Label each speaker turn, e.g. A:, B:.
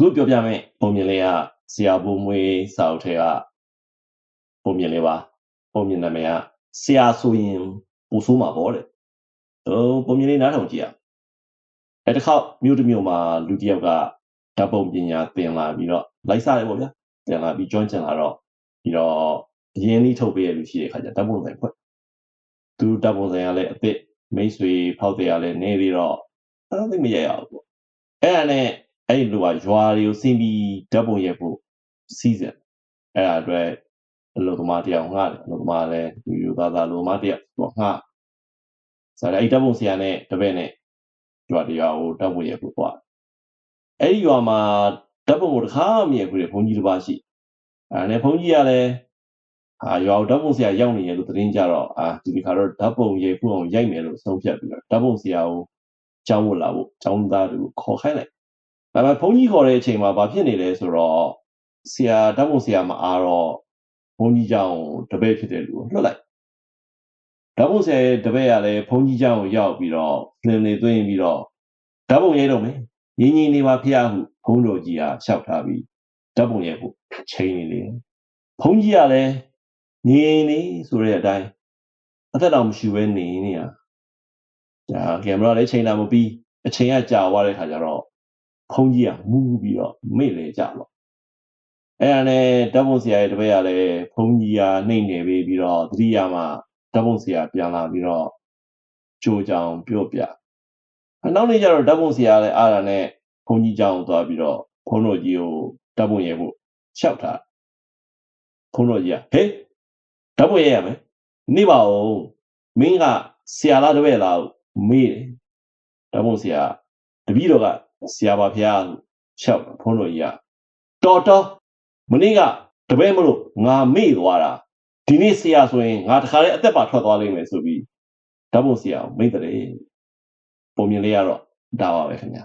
A: ခုပြောပြမယ့်ပုံမြင်လေးကဆရာဘိုးမွေးစာအုပ်ထဲကပုံမြင်လေးပါပုံမြင်နာမည်ကဆရာဆိုရင်ပူဆိုးမှာပေါ့တဲ့ဟိုပုံမြင်လေးနားထောင်ကြည့်ရအဲတစ်ခေါက်မြို့တစ်မြို့မှာလူတစ်ယောက်ကဓာတ်ပုံပညာသင်လာပြီးတော့လိုက်စားတယ်ပေါ့ဗျာသင်လာပြီးကျွမ်းကျင်လာတော့ပြီးတော့အရင်လေးထုတ်ပေးရလူရှိတဲ့ခါကျဓာတ်ပုံဆိုင်ဖွင့်သူဓာတ်ပုံဆိုင်ကလည်းအစ်စ်မိတ်ဆွေဖောက်တယ်ကလည်းနေပြီးတော့အဲ့ဒါသိမရရဘူးပေါ့အဲ့ဒါနဲ့ အဲ့ဒီလူကရွာတွေကိုစင်ပြီးဓာတ်ပုံရိုက်ဖို့စီစဉ်အဲ့ဒါအတွက်အလုပ်သမားတယောက်ငှားတယ်အလုပ်သမားလည်းယူယူသားသားအလုပ်သမားတယောက်သူကငှားဆိုတော့အဲ့ဒီဓာတ်ပုံဆရာနဲ့တပည့်နဲ့ရွာတရွာကိုဓာတ်ပုံရိုက်ဖို့သွားအဲ့ဒီရွာမှာဓာတ်ပုံကိုတစ်ခါမှမရိုက်ဘူးလေဘုန်းကြီးတစ်ပါးရှိအဲ့ဒါနဲ့ဘုန်းကြီးကလည်းအာရွာကိုဓာတ်ပုံဆရာရောက်နေရလို့သတင်းကြတော့အာဒီဒီခါတော့ဓာတ်ပုံရိုက်ဖို့အောင်ရိုက်မယ်လို့ဆုံးဖြတ်ပြီးတော့ဓာတ်ပုံဆရာကိုကျောင်းဝတ်လာဖို့ကျောင်းသားတွေကိုခေါ်ခိုင်းလိုက် ဒါပေမဲ့ဘုန်းကြီးခေါ်တဲ့အချိန်မှာဘာဖြစ်နေလဲဆိုတော့ဆရာဓာတ်ပုံဆရာမအားတော့ဘုန်းကြီးကျောင်းတပည့်ဖြစ်တဲ့လူကိုလွှတ်လိုက်ဓာတ်ပုံဆရာရဲ့တပည့်ကလည်းဘုန်းကြီးကျောင်းကိုရောက်ပြီးတော့ဖလင်တွေသွင်းပြီးတော့ဓာတ်ပုံရိုက်တော့မယ်ငင်းငင်းနေပါဖျားဟုဘုန်းတော်ကြီးကလျှောက်ထားပြီးဓာတ်ပုံရိုက်ဖို့ချိန်နေလေဘုန်းကြီးကလည်းငင်းနေဆိုတဲ့အတိုင်းအသက်တော်မရှိဘဲနေနေရဒါကင်မရာလည်းချိန်တာမပြီးအချိန်ကကြာသွားတဲ့ခါကျတော့ ဘုန်းကြီးကမူးပြီးတော့မေ့လေကြတော့အဲ့ဒါနဲ့ဓာတ်ပုံဆရာရဲ့တပည့်ကလည်းဘုန်းကြီးကနှိမ့်နေပြီးပြီးတော့သတိရမှဓာတ်ပုံဆရာပြန်လာပြီးတော့ကြိုးကြောင်ပြော့ပြအနောက်နေ့ကျတော့ဓာတ်ပုံဆရာလည်းအားရနဲ့ဘုန်းကြီးကျောင်းကိုသွားပြီးတော့ဘုန်းတော်ကြီးကိုဓာတ်ပုံရိုက်ဖို့လျှောက်ထားဘုန်းတော်ကြီးကဟေးဓာတ်ပုံရိုက်ရမယ်နေပါဦးမင်းကဆရာလားတပည့်လားမေးတယ်ဓာတ်ပုံဆရာတပည့်တော်က ဆရာပါဖျားလျှောက်ဘုန်းတော်ကြီးကတော်တော်မနေ့ကတပည့်မလို့ငါမေ့သွားတာဒီနေ့ဆရာဆိုရင်ငါတခါလေးအသက်ပါထွက်သွားလိမ့်မယ်ဆိုပြီးဓာတ်ပုံဆရာကိုမိတ်တယ်ပုံမြင်လေးရတော့ဒါပါပဲခင်ဗျာ